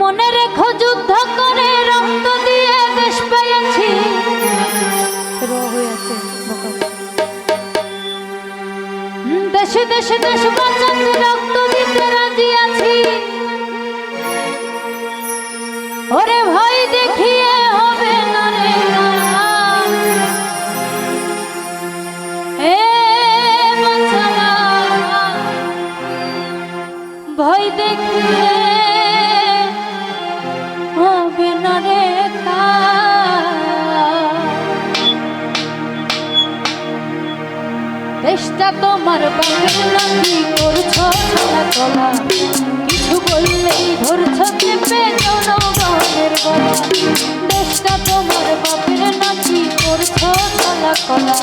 মনে রেখো যুদ্ধ করে রক্ত দিয়ে দেশ পেয়েছি। দেশে দেশে, দেশ বাঁচাতে রক্ত দিতে রাজি আছি। ওরে ভাই দেখিয়ে হবে না রে ভয় দেখিয়ে দেশটা তোমার বাপের নাকি করছ ছলা কলা কিছু বললেই ধরছ চেপে জনগণের কথা দেশটা তোমার বাপের নাকি করছ ছলা কলা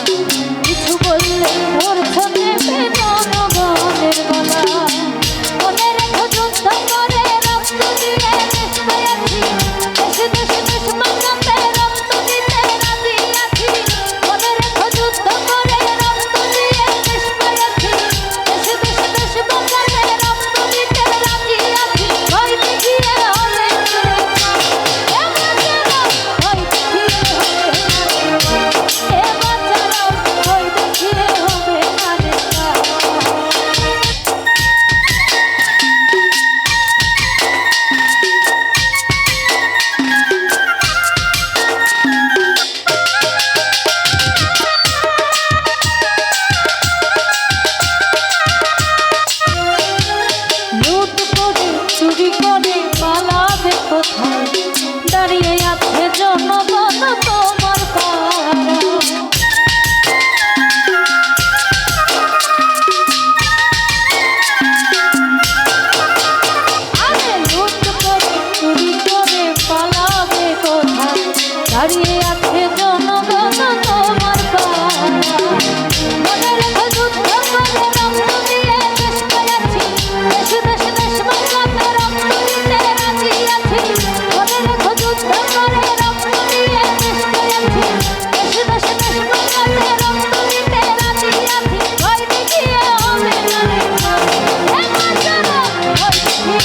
জন্য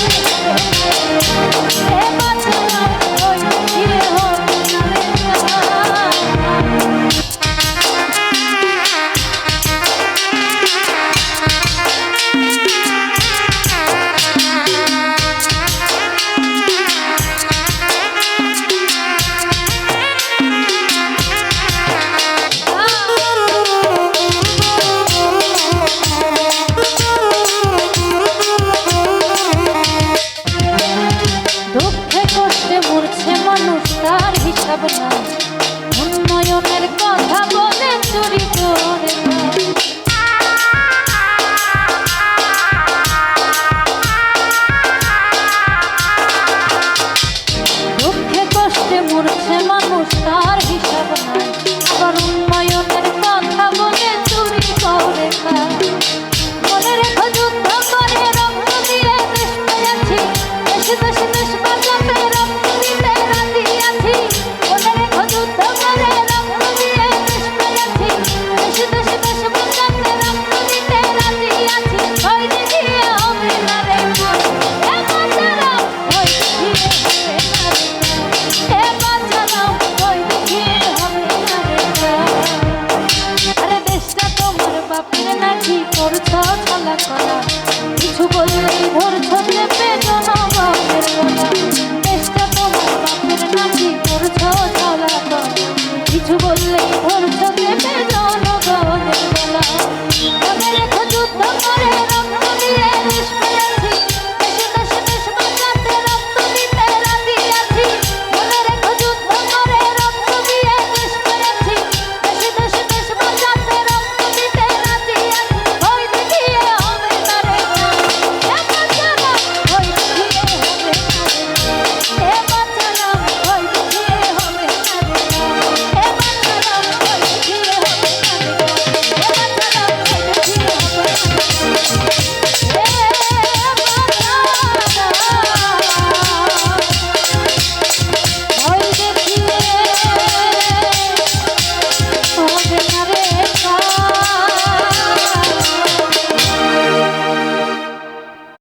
Yeah. পাপের নাকি করছ চলা করা? কিছু বললেই ধরছ চেপে জনগণের করা চেষ্টা তোমার পাপের নাকি করছ